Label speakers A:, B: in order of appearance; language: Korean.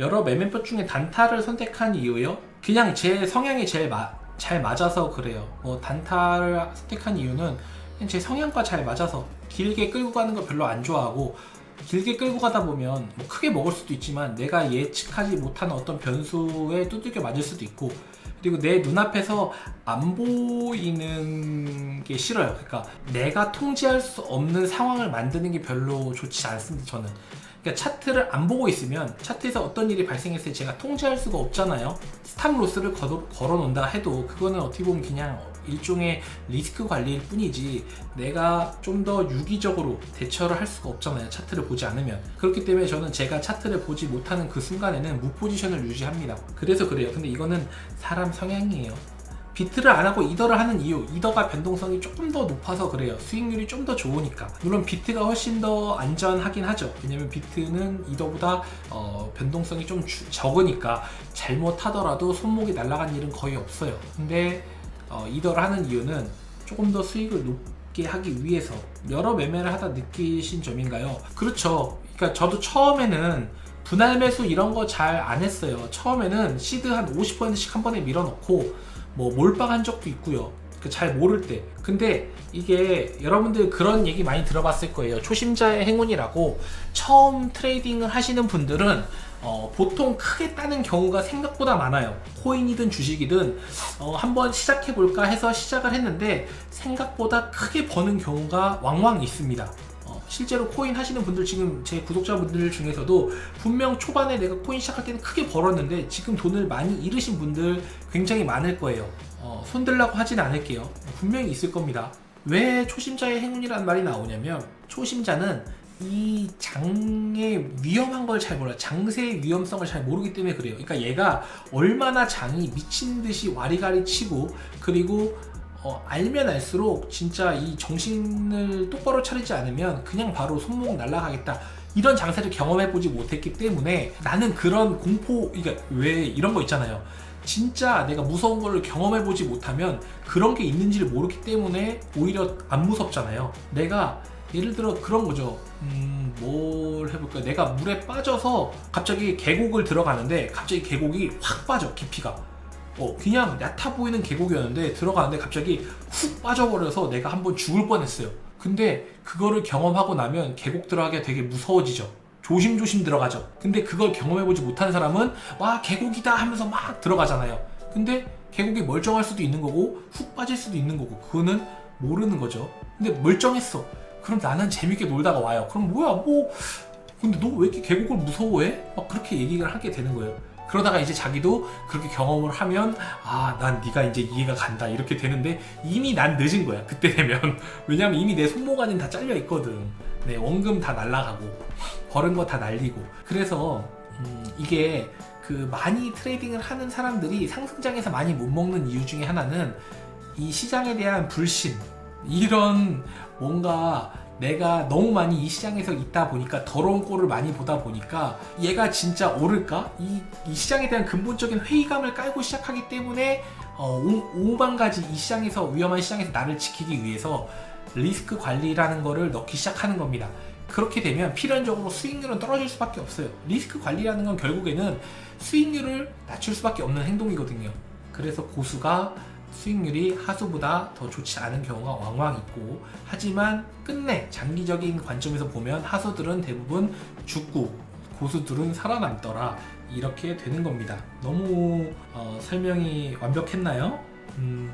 A: 여러 매매법 중에 단타를 선택한 이유요? 그냥 제 성향이 제일 마- 잘 맞아서 그래요. 뭐 단타를 선택한 이유는 제 성향과 잘 맞아서 길게 끌고 가는 거 별로 안 좋아하고 길게 끌고 가다 보면 뭐 크게 먹을 수도 있지만 내가 예측하지 못하는 어떤 변수에 두들겨 맞을 수도 있고 그리고 내 눈앞에서 안 보이는 게 싫어요. 그러니까 내가 통제할 수 없는 상황을 만드는 게 별로 좋지 않습니다. 저는. 그러니까 차트를 안 보고 있으면 차트에서 어떤 일이 발생했을 때 제가 통제할 수가 없잖아요. 스탑 로스를 걸어, 걸어 놓는다 해도 그거는 어떻게 보면 그냥 일종의 리스크 관리일 뿐이지 내가 좀 더 유기적으로 대처를 할 수가 없잖아요. 차트를 보지 않으면. 그렇기 때문에 저는 제가 차트를 보지 못하는 그 순간에는 무포지션을 유지합니다. 그래서 그래요. 근데 이거는 사람 성향이에요. 비트를 안 하고 이더를 하는 이유, 이더가 변동성이 조금 더 높아서 그래요. 수익률이 좀 더 좋으니까. 물론 비트가 훨씬 더 안전하긴 하죠. 왜냐면 비트는 이더보다 어, 변동성이 좀 주- 적으니까 잘못하더라도 손목이 날아간 일은 거의 없어요. 근데 어, 이더를 하는 이유는 조금 더 수익을 높게 하기 위해서 여러 매매를 하다 느끼신 점인가요? 그렇죠. 그러니까 저도 처음에는 분할 매수 이런 거 잘 안 했어요. 처음에는 시드 한 50%씩 한 번에 밀어넣고 뭐 몰빵한 적도 있고요. 그잘 모를 때. 근데 이게 여러분들 그런 얘기 많이 들어봤을 거예요. 초심자의 행운이라고 처음 트레이딩을 하시는 분들은 어, 보통 크게 따는 경우가 생각보다 많아요. 코인이든 주식이든 어, 한번 시작해 볼까 해서 시작을 했는데 생각보다 크게 버는 경우가 왕왕 있습니다. 어, 실제로 코인 하시는 분들 지금 제 구독자분들 중에서도 분명 초반에 내가 코인 시작할 때는 크게 벌었는데 지금 돈을 많이 잃으신 분들 굉장히 많을 거예요. 어, 손들라고 하진 않을게요. 분명히 있을 겁니다. 왜 초심자의 행운이라는 말이 나오냐면 초심자는 이 장의 위험한 걸 잘 몰라요. 장세의 위험성을 잘 모르기 때문에 그래요. 그러니까 얘가 얼마나 장이 미친 듯이 와리가리 치고 그리고 어, 알면 알수록 진짜 이 정신을 똑바로 차리지 않으면 그냥 바로 손목 날아가겠다. 이런 장세를 경험해보지 못했기 때문에 나는 그런 공포, 그러니까 왜 이런 거 있잖아요. 진짜 내가 무서운 걸 경험해보지 못하면 그런 게 있는지를 모르기 때문에 오히려 안 무섭잖아요. 내가 예를 들어 그런 거죠. 음, 뭘 해볼까? 내가 물에 빠져서 갑자기 계곡을 들어가는데 갑자기 계곡이 확 빠져, 깊이가. 어, 그냥 얕아 보이는 계곡이었는데 들어가는데 갑자기 훅 빠져버려서 내가 한번 죽을 뻔했어요. 근데 그거를 경험하고 나면 계곡 들어가기가 되게 무서워지죠. 조심조심 들어가죠. 근데 그걸 경험해보지 못한 사람은 와 계곡이다 하면서 막 들어가잖아요. 근데 계곡이 멀쩡할 수도 있는 거고 훅 빠질 수도 있는 거고 그거는 모르는 거죠. 근데 멀쩡했어. 그럼 나는 재밌게 놀다가 와요. 그럼 뭐야 뭐 근데 너 왜 이렇게 계곡을 무서워해? 막 그렇게 얘기를 하게 되는 거예요. 그러다가 이제 자기도 그렇게 경험을 하면 아 난 네가 이제 이해가 간다. 이렇게 되는데 이미 난 늦은 거야 그때 되면. 왜냐면 이미 내 안엔 다 잘려 있거든. 내 원금 다 날라가고 벌은 거다 날리고. 그래서 음, 이게 그 많이 트레이딩을 하는 사람들이 상승장에서 많이 못 먹는 이유 중에 하나는 이 시장에 대한 불신. 이런 뭔가 내가 너무 많이 이 시장에서 있다 보니까 더러운 꼴을 많이 보다 보니까 얘가 진짜 오를까? 이, 이 시장에 대한 근본적인 회의감을 깔고 시작하기 때문에 어, 오, 만 가지 이 시장에서 위험한 시장에서 나를 지키기 위해서 리스크 관리라는 거를 넣기 시작하는 겁니다. 그렇게 되면 필연적으로 수익률은 떨어질 수밖에 없어요. 리스크 관리라는 건 결국에는 수익률을 낮출 수밖에 없는 행동이거든요. 그래서 고수가 수익률이 하수보다 더 좋지 않은 경우가 왕왕 있고 하지만 끝내 장기적인 관점에서 보면 하수들은 대부분 죽고 고수들은 살아남더라 이렇게 되는 겁니다. 너무 어, 설명이 완벽했나요? 음,